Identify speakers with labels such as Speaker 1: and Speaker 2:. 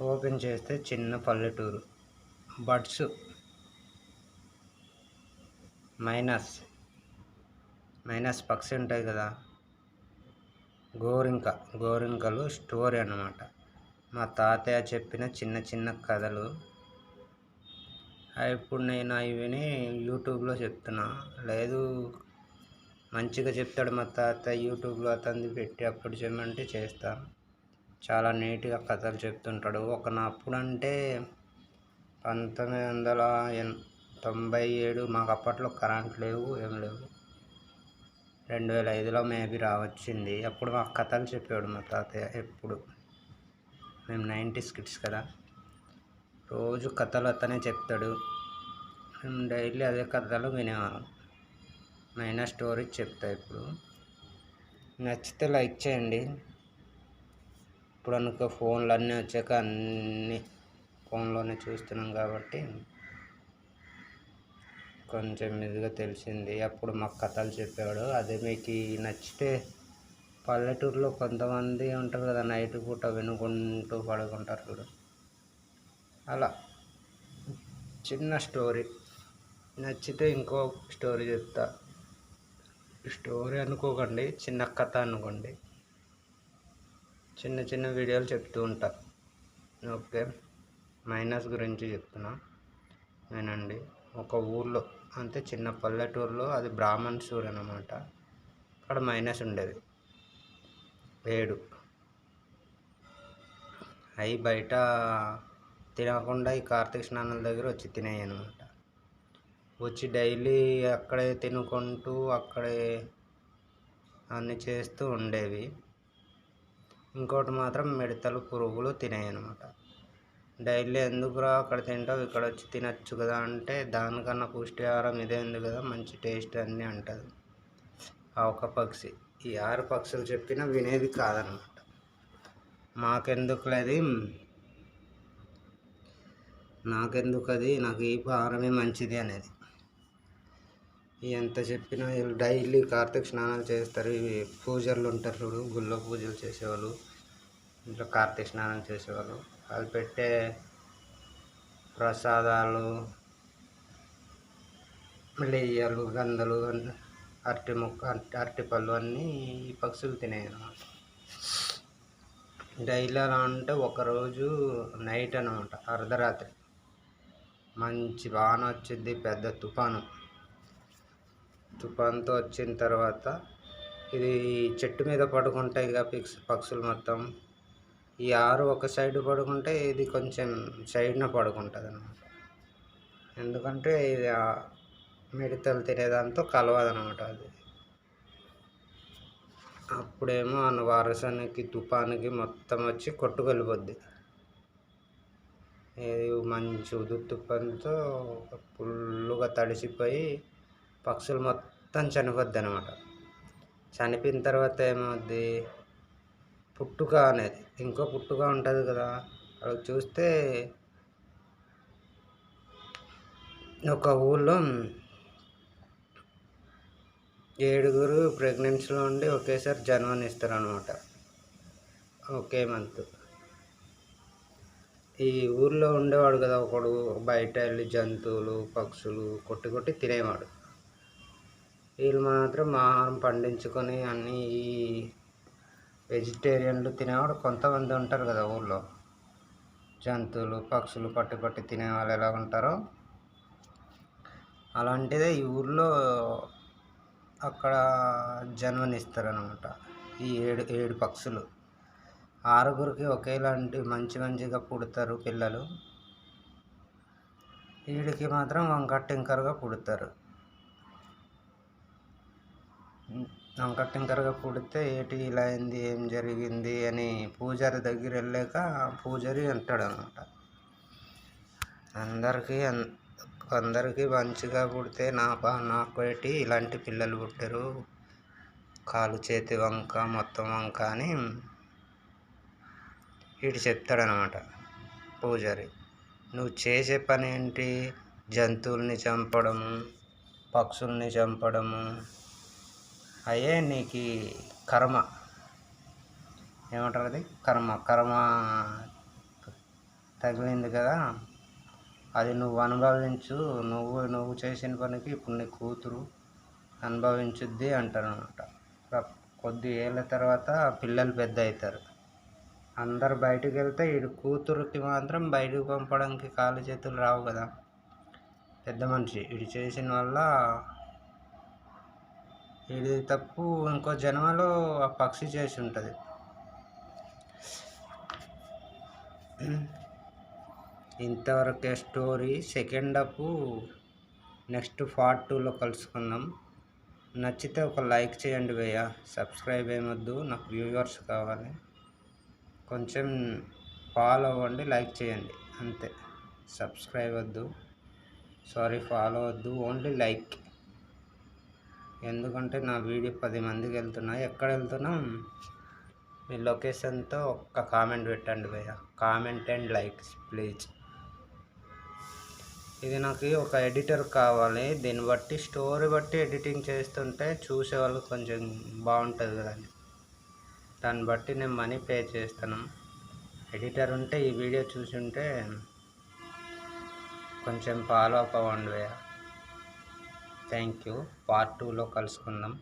Speaker 1: Open చేస్తే చిన్న పల్లెటూరు. బడ్స్. మైనస్. మైనస్ పక్షి ఉంటాయి కదా. గోరింక. గోరింకలు స్టోరీ అన్నమాట. మా తాతయ్య చెప్పిన చిన్న చిన్న కథలు. ఇప్పుడు నేను అవి విని యూట్యూబ్లో చెప్తున్నా. లేదు మంచిగా చెప్తాడు మా తాత యూట్యూబ్లో అతన్ని పెట్టి అప్పుడు చేయమంటే చేస్తాను చాలా నీట్గా కథలు చెప్తుంటాడు. ఒక అంటే పంతొమ్మిది వందల ఎన్ తొంభై ఏడు మాకు అప్పట్లో కరెంట్ లేవు ఏం లేవు. రెండు వేల ఐదులో మేబీ రావచ్చింది. అప్పుడు మాకు కథలు చెప్పాడు మా తాతయ్య ఎప్పుడు. మేము నైంటీస్ కిడ్స్ కదా. రోజు కథలు అతనే చెప్తాడు. మేము డైలీ అదే కథలు వినేవాళ్ళం. మైనా స్టోరీ చెప్తా ఇప్పుడు. నచ్చితే లైక్ చేయండి. ఇప్పుడు అనుకో ఫోన్లు అన్నీ వచ్చాక అన్నీ ఫోన్లోనే చూస్తున్నాం కాబట్టి కొంచెం ఇదిగా తెలిసింది. అప్పుడు మాకు కథలు చెప్పాడు అదే మీకు నచ్చితే పల్లెటూరులో కొంతమంది ఉంటారు కదా నైట్ పూట వినుకుంటూ పడుకుంటారు కూడా అలా. చిన్న స్టోరీ. నచ్చితే ఇంకో స్టోరీ చెప్తా. స్టోరీ అనుకోకండి చిన్న కథ అనుకోండి. చిన్న చిన్న వీడియోలు చెప్తూ ఉంటా. ఓకే. మైనస్ గురించి చెప్తున్నా. నేనండి ఒక ఊర్లో అంటే చిన్న పల్లెటూరులో అది బ్రాహ్మణ్ సూర్ అనమాట అక్కడ మైనస్ ఉండేది. ఏడు. అవి బయట తినకుండా ఈ కార్తీక స్నానాల దగ్గర వచ్చి తినేయి అనమాట వచ్చి డైలీ అక్కడే తినుకుంటూ అక్కడే అన్నీ చేస్తూ ఉండేవి. ఇంకోటి మాత్రం మిడతలు పురుగులు తినేవి అనమాట డైలీ ఎందుకురా అక్కడ తింటావు? ఇక్కడ వచ్చి తినచ్చు కదా అంటే దానికన్నా పుష్టిహారం ఇదే ఉంది కదా మంచి టేస్ట్ అన్నీ అంటుంది. ఆ ఒక పక్షి. ఈ ఆరు పక్షులు చెప్పినా వినేది కాదనమాట. మాకెందుకు లేదు నాకెందుకు అది నాకు ఈ ఆహారమే మంచిది అనేది. ఎంత చెప్పినా వీళ్ళు డైలీ కార్తీక స్నానాలు చేస్తారు. ఇవి పూజలు ఉంటారు చూడు గుళ్ళో పూజలు చేసేవాళ్ళు ఇంట్లో కార్తీక స్నానం చేసేవాళ్ళు. వాళ్ళు పెట్టే ప్రసాదాలు లెయ్యలు గంధలు అరటి మొక్క అరటి పళ్ళు అన్నీ ఈ పక్షులు తినేవి అనమాట డైలీ అలా అంటే ఒకరోజు నైట్ అనమాట అర్ధరాత్రి. మంచి వాన వచ్చింది పెద్ద తుఫాను. తుఫాన్తో వచ్చిన తర్వాత ఇది చెట్టు మీద పడుకుంటాయి ఇక పిక్స్ పక్షులు మొత్తం ఈ ఆరు ఒక సైడ్ పడుకుంటే ఇది కొంచెం సైడ్న పడుకుంటుంది అనమాట ఎందుకంటే ఇది మిడతలు తినేదాంతో కలవదనమాట అది. అప్పుడేమో అన్న వారసానికి తుఫానికి మొత్తం వచ్చి కొట్టుకెళ్ళిపోద్ది. మంచి ఉదురు ఫుల్గా ఫుల్లుగా తడిసిపోయి పక్షులు మొత్తం చనిపోద్ది అనమాట చనిపోయిన తర్వాత ఏమవుద్ది? పుట్టుక అనేది ఇంకో పుట్టుక ఉంటుంది కదా అక్కడ చూస్తే ఒక ఊళ్ళో ఏడుగురు ప్రెగ్నెన్సీలో ఉండి ఒకేసారి జన్మనిస్తారు అనమాట ఒకే మంత్. ఈ ఊర్లో ఉండేవాడు కదా ఒకడు బయట వెళ్ళి జంతువులు పక్షులు కొట్టి కొట్టి తినేవాడు. వీళ్ళు మాత్రం ఆహారం పండించుకొని అన్నీ ఈ వెజిటేరియన్లు తినేవాడు కొంతమంది ఉంటారు కదా ఊళ్ళో. జంతువులు పక్షులు పట్టి పట్టి తినేవాళ్ళు ఎలా ఉంటారో. అలాంటిదే ఈ ఊళ్ళో అక్కడ జన్మనిస్తారనమాట ఈ ఏడు ఏడు పక్షులు. ఆరుగురికి ఒకేలాంటి మంచి మంచిగా పుడతారు పిల్లలు. వీడికి మాత్రం వంకటింకరగా పుడతారు. వంకటింకరగా పుడితే ఏటి ఇలా అయింది ఏం జరిగింది అని పూజారి దగ్గర వెళ్ళాక పూజారి అంటాడు అనమాట అందరికీ అందరికీ మంచిగా పుడితే నా నాకు ఏటి ఇలాంటి పిల్లలు పుట్టారు. కాలు చేతి వంక మొత్తం వంక అని వీడు చెప్తాడనమాట పూజారి. నువ్వు చేసే పని ఏంటి జంతువుల్ని చంపడము పక్షుల్ని చంపడము అయ్యే నీకు కర్మ. ఏమంటారు అది? కర్మ. కర్మ తగిలింది కదా. అది నువ్వు అనుభవించు. నువ్వు నువ్వు చేసిన పనికి ఇప్పుడు నీ కూతురు అనుభవించుద్ది అంటారనమాట కొద్ది ఏళ్ళ తర్వాత పిల్లలు పెద్ద అవుతారు అందరు బయటకు వెళ్తే వీడు కూతురుకి మాత్రం బయటకు పంపడానికి కాళ్ళు చేతులు రావు కదా. పెద్ద మనిషి. వీడు చేసిన వల్ల ఇది తప్పు. ఇంకో జన్మలో ఆ పక్షి చేసి ఉంటుంది. ఇంతవరకే story. Second up. Next part టూలో కలుసుకుందాం. నచ్చితే ఒక లైక్ చేయండి భయ్య. సబ్స్క్రైబ్ ఏమొద్దు. నాకు వ్యూవర్స్ కావాలి. కొంచెం ఫాలో అవ్వండి లైక్ చేయండి. అంతే. సబ్స్క్రైబ్ వద్దు. సారీ ఫాలో వద్దు. Only like. ఎందుకంటే నా వీడియో పది మందికి వెళ్తున్నా. ఎక్కడ వెళ్తున్నాం? మీ లొకేషన్తో ఒక్క కామెంట్ పెట్టండి భయ్య. Comment and likes please. ఇది నాకు ఒక ఎడిటర్ కావాలి. దీన్ని బట్టి స్టోరీ బట్టి ఎడిటింగ్ చేస్తుంటే చూసే వాళ్ళకి కొంచెం బాగుంటుంది కదండి. దాన్ని బట్టి నేను మనీ పే చేస్తాను. ఎడిటర్ ఉంటే ఈ వీడియో చూసి ఉంటే కొంచెం ఫాలో అప్ అవ్వండి థ్యాంక్ యూ పార్ట్ టూలో కలుసుకుందాం.